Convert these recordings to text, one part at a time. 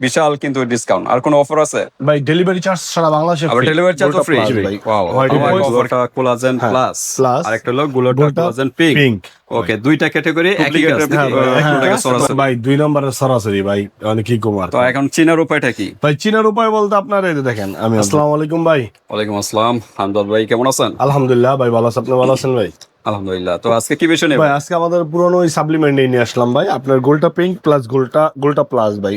বিশাল কিন্তু ডিসকাউন্ট আর কোনো অফার আছে? ভাই ডেলিভারি চার্জ সারা বাংলাদেশে আবার ডেলিভারি চার্জও ফ্রি ভাই। ওয়াও Box, কোলাজেন হ্যাঁ, প্লাস আর একটা হলো গোলটা কোলাজেন পিঙ্ক ওকে দুইটা ক্যাটাগরি একই হ্যাঁ, ভাই, টাকা হ্যাঁ, সরাসরি। ভাই দুই নম্বরের সরাসরি ভাই। অনেক কি কুমার তো এখন চীনের উপায়টা কি? ভাই চীনের উপায় বলতে আপনার এই দেখেন আমি আসসালামু আলাইকুম ভাই। ওয়ালাইকুম আসসালাম। হামদাদ ভাই কেমন আছেন? আলহামদুলিল্লাহ ভাই ভালো আছেন? আপনি ভালো আছেন ভাই? আলহামদুলিল্লাহ। তো আজকে কি বিষয় নেব ভাই আজকে আমাদের পুরনো ওই সাপ্লিমেন্ট নিয়ে আসলাম ভাই। আপনার গোলটা পিঙ্ক প্লাস গোলটা গোলটা প্লাস ভাই।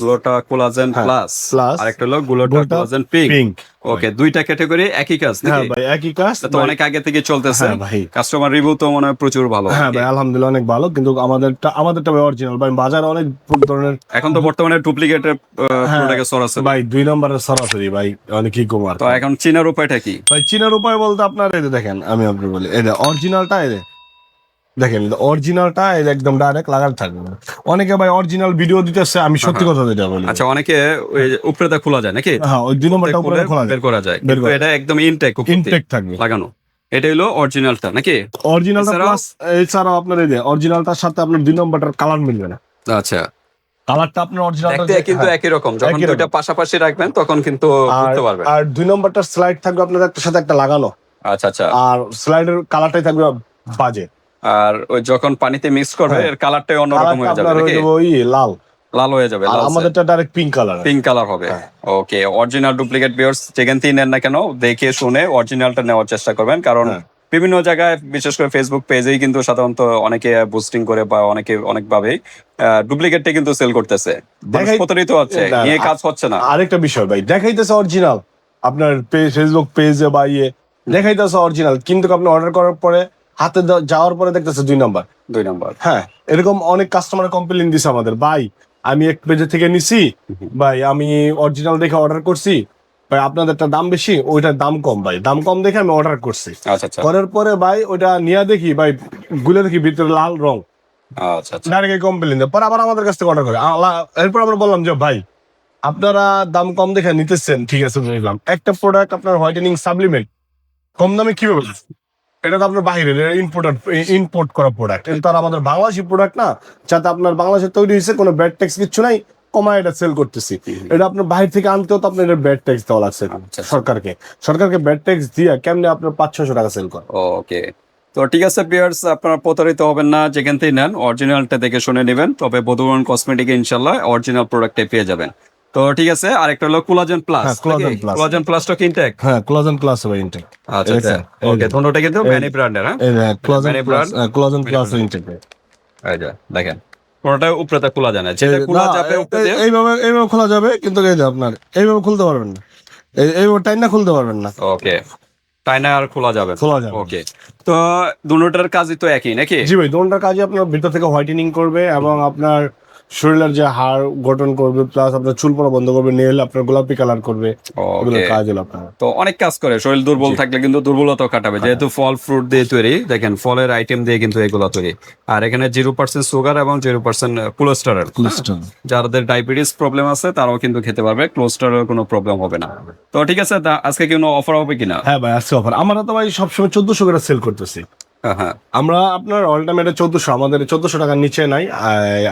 গ্লোটা কোলাজেন প্লাস আর একটা হলো গোলটা কোলাজেন পিঙ্ক ওকে দুইটা ক্যাটাগরি একই কাজ হ্যাঁ ভাই একই কাজ তো অনেক আগে থেকে চলতেছে। হ্যাঁ ভাই। কাস্টমার রিভিউ তো মনে হয় প্রচুর ভালো। হ্যাঁ ভাই আলহামদুলিল্লাহ অনেক ভালো কিন্তু আমাদেরটা আমাদেরটা ভাই অরিজিনাল ভাই বাজারে অনেক ধরনের এখন তো বর্তমানে ডুপ্লিকেটের হ্যাঁ, প্রোডাক্ট সর আছে। ভাই দুই নম্বরের সরাসরি ভাই অনেক কি কুমার তো এখন চীনের উপায়টা কি? ভাই চীনের উপায় বলতে আপনার এই দেখেন আমি আপনি বলি এই অরিজিনালটা এই দেখেন অরিজিনালটা একদম ডাইরেক্ট লাগানো থাকবে অনেকে ভাই অরিজিনাল ভিডিও দিতেছে আমি সত্যি কথা যেটা বলি। আচ্ছা অনেকে ওই যে উপরেটা খোলা যায় নাকি? হ্যাঁ ওই দুই নম্বরটা উপরে খুলে বের করা যায়। কিন্তু এটা একদম ইনটেক ইনটেক থাকবে। লাগানো। এটা হলো অরিজিনালটা নাকি? অরিজিনালটা প্লাস এছাড়াও আপনার এই যে অরিজিনালটার সাথে আপনার দুই নম্বরটার কালার মিলবে না। আচ্ছা। কালারটা আপনার অরিজিনাল দেখতে কিন্তু একই রকম। যখন। দুইটা পাশাপাশি রাখবেন তখন কিন্তু বুঝতে পারবেন। আর দুই নম্বরটার স্লাইড থাকবে আপনার একটা সাথে একটা লাগানো। আচ্ছা আচ্ছা। আর স্লাইডের কালারটাই থাকবে বাজে। আর ওই যখন পানিতে মিক্স করবে হ্যাঁ। এর কালারটাই অন্যরকম হয়ে যাবে নাকি? ওই লাল। লাল হয়ে যাবে আমাদেরটা direct pink colour pink colour হবে। ওকে অরিজিনাল ডুপ্লিকেট বিয়ার্স যেখান থেকে নেন না কেন দেখে শুনে অরিজিনালটা নেওয়ার চেষ্টা করবেন কারণ হ্যাঁ। বিভিন্ন জায়গায় বিশেষ করে ফেসবুক পেজেই কিন্তু সাধারণত অনেকে বুস্টিং করে বা অনেকে অনেক ভাবে ডুপ্লিকেটটা কিন্তু সেল করতেছে। দেখাই- প্রতারিত হচ্ছে নিয়ে কাজ হচ্ছে না। আরেকটা বিষয় ভাই দেখাইতেছে অরিজিনাল আপনার ফেসবুক পেজে বা ইয়ে। দেখাইতেছে অরিজিনাল কিন্তু আপনি অর্ডার করার পরে হাতে যাওয়ার পরে দেখতেছে দুই নাম্বার। দুই নম্বর। হ্যাঁ এরকম অনেক কাস্টমার কমপ্লেন দিছে আমাদের। ভাই আমি এক পেজে থেকে নিছি। ভাই আমি অরিজিনাল দেখে অর্ডার করছি। ভাই আপনাদেরটা দাম বেশি ওইটার দাম কম ভাই। দাম কম দেখে আমি অর্ডার করছি। আচ্ছা আচ্ছা। করার পরে ভাই ওইটা নিয়ে দেখি ভাই গুলে দেখি ভিতরে লাল রং। আচ্ছা ডাইরেক্ট কমপ্লেন দেয় পরে আবার আমাদের কাছ থেকে অর্ডার করে। এরপর আমরা বললাম যে ভাই আপনারা দাম কম দেখে নিতেছেন। ঠিক আছে বুঝলাম। একটা প্রোডাক্ট আপনার হোয়াইটেনিং সাপ্লিমেন্ট কম দামে কীভাবে? এটা তো আপনার বাইরে ইম্পোর্ট ইম্পোর্ট করা প্রোডাক্ট এটা তো আর আমাদের বাংলাদেশি প্রোডাক্ট না যাতে আপনার বাংলাদেশে তৈরি হয়েছে কোনো ব্যাড ট্যাক্স কিচ্ছু নাই কমায় এটা সেল করতেছি। এটা আপনার বাইরে থেকে আনতেও তো আপনার ব্যাড ট্যাক্স দেওয়া লাগছে আচ্ছা। সরকারকে। সরকারকে ব্যাড ট্যাক্স দিয়ে কেমনে আপনার পাঁচ ছশো টাকা সেল করে? ওকে তো ঠিক আছে পিয়ার্স আপনারা প্রতারিত হবেন না যেখান থেকে নেন অরিজিনালটা দেখে শুনে নেবেন তবে বধুবন কসমেটিক ইনশাল্লাহ অরিজিনাল প্রোডাক্টে পেয়ে যাবেন। তো ঠিক আছে আরেকটা হলো collagen plus collagen plus। Collagen প্লাসটা কি ইনটেক হ্যাঁ ক্লোজন প্লাস হবে ইনটেক আচ্ছা আচ্ছা। ওকে ধন্যটা কিন্তু ম্যানি ব্র্যান্ডের হ্যাঁ? Collagen plus? Collagen plus intake যে দেখেন কোনটা উপরেতে খোলা যায় না। যেটা খোলা যাবে এইভাবে এইভাবে খোলা যাবে কিন্তু এই যে আপনার এইভাবে খুলতে পারবেন না। এই- এইভাবে টাইনা খুলতে পারবেন না। ওকে টাইনা আর খোলা যাবে খোলা যাবে ওকে তো দুটোটার কাজই তো একই নাকি? জি ভাই দোনটার কাজে আপনার ভিতর থেকে হোয়াইটেনিং করবে এবং আপনার শরীরের যে হাড় গঠন করবে প্লাস আপনার চুল পড়া বন্ধ করবে নেল আপনার গোলাপি কালার করবে এগুলো কাজ হলো আপনার। তো অনেক কাজ করে শরীর দুর্বল থাকলে কিন্তু দুর্বলতা কাটাবে। যেহেতু ফল ফ্রুট দিয়ে তৈরি দেখেন ফলের আইটেম দিয়ে কিন্তু এগুলো তৈরি। আর এখানে জিরো পার্সেন্ট সুগার এবং জিরো পার্সেন্ট কোলেস্টেরল যাদের ডায়াবেটিস প্রবলেম আছে তারাও কিন্তু খেতে পারবে কোলেস্টেরল কোনো প্রবলেম হবে না। তো ঠিক আছে আজকে কোনো অফার হবে কিনা? হ্যাঁ ভাই আজকে অফার আমরা তো ভাই সবসময় চোদ্দশো করে সেল করতেছি। হ্যাঁ। আমরা আপনার অল্টামেটে চোদ্দশো আমাদের চোদ্দশো টাকার নিচে নাই।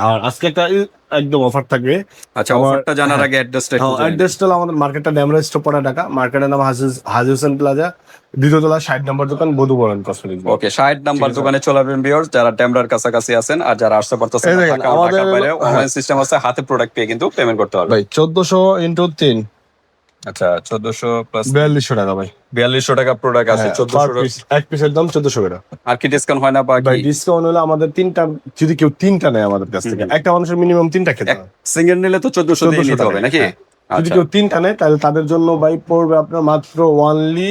আর আজকে একটা একদম অফার থাকবে। আচ্ছা অফারটা জানার আগে অ্যাড্রেসটা অ্যাড্রেসটা হলো আমাদের মার্কেটটা ড্যামরাজ পড়া টাকা মার্কেটের নাম হাজি হাজি হোসেন প্লাজা দ্বিতীয়তলা ষাট নম্বর দোকান বধু বরণ কসমেটিক ওকে ষাট নাম্বার দোকানে চলে আসবেন যারা ট্যামরার কাছাকাছি আছেন আর যারা আসতে পারতেছেন ঢাকা আমাদের- অনলাইন সিস্টেম আছে হাতে প্রোডাক্ট পেয়ে কিন্তু পেমেন্ট করতে পারবে ভাই চোদ্দশো ইন্টু তিন। আচ্ছা চোদ্দশো প্লাস বিয়াল্লিশশো টাকা ভাই। বিয়াল্লিশশো টাকা প্রোডাক্ট আছে হ্যাঁ, চোদ্দশো এক পিসের দাম চোদ্দশো টাকা আর কি ডিসকাউন্ট হয় না বা ডিসকাউন্ট হলো আমাদের তিনটা যদি কেউ তিনটা নেয় আমাদের কাছ থেকে একটা মানুষের মিনিমাম তিনটা খেতে হবে সিঙ্গেল নিলে তো চোদ্দশো দিয়ে নিতে হবে নাকি? হ্যাঁ। যদি আচ্ছা কেউ তিনটা নেয় তাহলে তাদের জন্য ভাই পড়বে আপনার মাত্র ওয়ানলি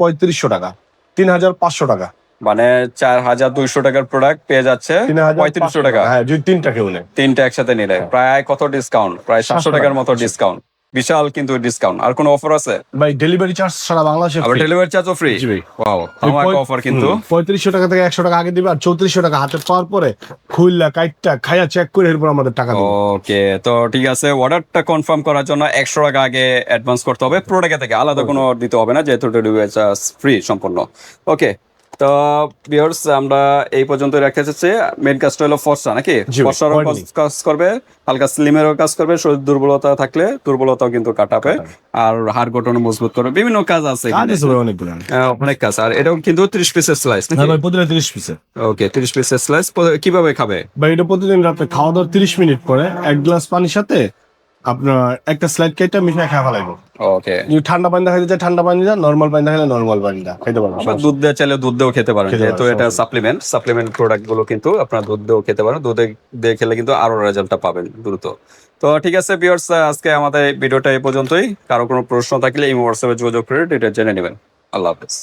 পঁয়ত্রিশশো টাকা তিন হাজার পাঁচশো টাকা। মানে চার হাজার দুইশো টাকার প্রোডাক্ট পেয়ে যাচ্ছে পঁয়ত্রিশশো টাকা। হ্যাঁ যদি তিনটা কেউ নেয়। তিনটা একসাথে নিলে। প্রায় কত ডিসকাউন্ট প্রায় সাতশো টাকার মতো ডিসকাউন্ট বিশাল কিন্তু ডিসকাউন্ট আর কোনো অফার আছে? ভাই ডেলিভারি চার্জ সারা বাংলাদেশে আবার। ডেলিভারি চার্জও ফ্রি জি ভাই। ওয়াও আমার অফার কিন্তু। হুম, পঁয়ত্রিশশো টাকা থেকে একশো টাকা আগে দিবে আর চৌত্রিশশো টাকা হাতে পাওয়ার পরে খুললা কাইটটা খাইয়া চেক করে এরপর আমাদের টাকা দিবে। ওকে তো ঠিক আছে অর্ডারটা কনফার্ম করার জন্য একশো টাকা আগে অ্যাডভান্স করতে হবে। প্রোডাক্ট থেকে আলাদা কোনো দিতে হবে না যেহেতু ডেলিভারি চার্জ ফ্রি সম্পূর্ণ। ওকে তো ভিউয়ার্স আমরা এই পর্যন্ত রেখে এসেছি। মেন কাজটা হলো ফর্সা নাকি? ফর্সারও কাজ করবে হালকা স্লিমেরও কাজ করবে শরীর দুর্বলতা থাকলে দুর্বলতাও কিন্তু কাটাবে। আর হাড় গঠন মজবুত করবে বিভিন্ন কাজ আছে অনেক কাজ। আর এটাও কিন্তু ত্রিশ পিসের স্লাইস প্রতিদিন তিরিশ পিসে ওকে ত্রিশ পিসের স্লাইস কীভাবে খাবে? ভাই এটা প্রতিদিন রাতে খাওয়া দাওয়ার তিরিশ মিনিট পরে এক গ্লাস পানির সাথে আপনার একটা স্লাইড কেটে মিশিয়ে খাওয়া লাগবে। ওকে ঠান্ডা পানি চাই ঠান্ডা পানি দা নর্মাল পানি নর্মাল পানি দা খাইতে পারব আবার দুধ দিয়ে চাইলে দুধ দিয়েও খেতে পারেন যেহেতু এটা সাপ্লিমেন্ট সাপ্লিমেন্ট প্রোডাক্টগুলো কিন্তু আপনার দুধ দিয়েও খেতে পারেন দুধে দিয়ে খেলে কিন্তু আরও রেজাল্টটা পাবেন দ্রুত। তো ঠিক আছে বিয়ার্স আজকে আমাদের ভিডিওটা এই পর্যন্তই। কারও কোনো প্রশ্ন থাকলে এই হোয়াটসঅ্যাপে যোগাযোগ করে ডিটেল জেনে নেবেন। আল্লাহ হাফেজ।